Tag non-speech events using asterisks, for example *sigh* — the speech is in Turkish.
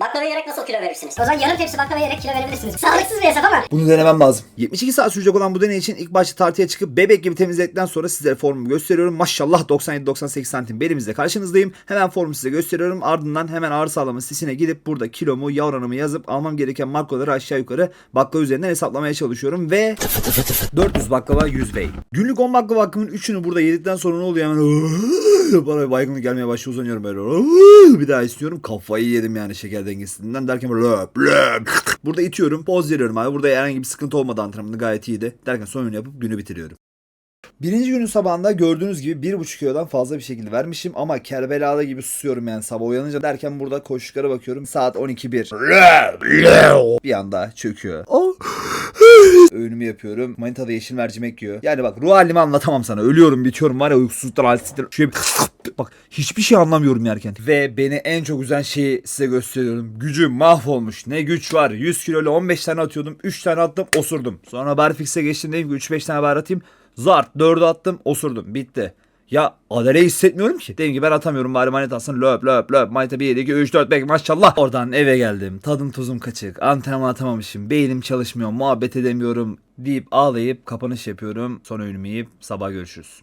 Baklava yiyerek nasıl kilo verirsiniz? O zaman yarım tepsi baklava yiyerek kilo verebilirsiniz. Sağlıksız bir hesap ama. Bunu denemem lazım. 72 saat sürecek olan bu deney için ilk başta tartıya çıkıp bebek gibi temizledikten sonra sizlere formumu gösteriyorum. Maşallah 97-98 santim belimizde karşınızdayım. Hemen formu size gösteriyorum. Ardından hemen ağrı sağlama sitesine gidip burada kilomu, yağ oranımı yazıp almam gereken markaları aşağı yukarı baklava üzerinden hesaplamaya çalışıyorum ve 400 baklava 100 bey. Günlük 10 baklava hakkımın 3'ünü burada yedikten sonra ne oluyor hemen bana baygınlık gelmeye başlıyor uzanıyorum böyle. Bir daha istiyorum. Kafayı yedim yani şeker dengesizliğinden derken böyle burada itiyorum poz veriyorum abi. Burada herhangi bir sıkıntı olmadı antrenmanda gayet iyiydi. Derken son ürünü yapıp günü bitiriyorum. Birinci günün sabahında gördüğünüz gibi 1,5 kilodan fazla bir şekilde vermişim ama Kerbela'da gibi susuyorum yani sabah uyanınca derken burada koşuklara bakıyorum. Saat 12.1 bir anda çöküyor. Öğünümü yapıyorum. Manita yeşil mercimek yiyor. Yani bak ruh halimi anlatamam sana. Ölüyorum bitiyorum var ya uykusuzluktan halsizlikten. Şöyle bir- *laughs* bak hiçbir şey anlamıyorum yerken. Ve beni en çok üzen şeyi size gösteriyorum. Gücüm mahvolmuş. Ne güç var. 100 kilo ile 15 tane atıyordum. 3 tane attım osurdum. Sonra barfix'e geçtim dedim ki 3-5 tane bar atayım. Zart 4'ü attım osurdum. Bitti. Ya adaleyi hissetmiyorum ki. Dedim ki ben atamıyorum bari manita atsın löp löp löp. Manita 1, 2, 3, 4, 5 maşallah. Oradan eve geldim. Tadım tuzum kaçık. Antrenman atamamışım. Beynim çalışmıyor. Muhabbet edemiyorum deyip ağlayıp kapanış yapıyorum. Son öğünümü sabah görüşürüz.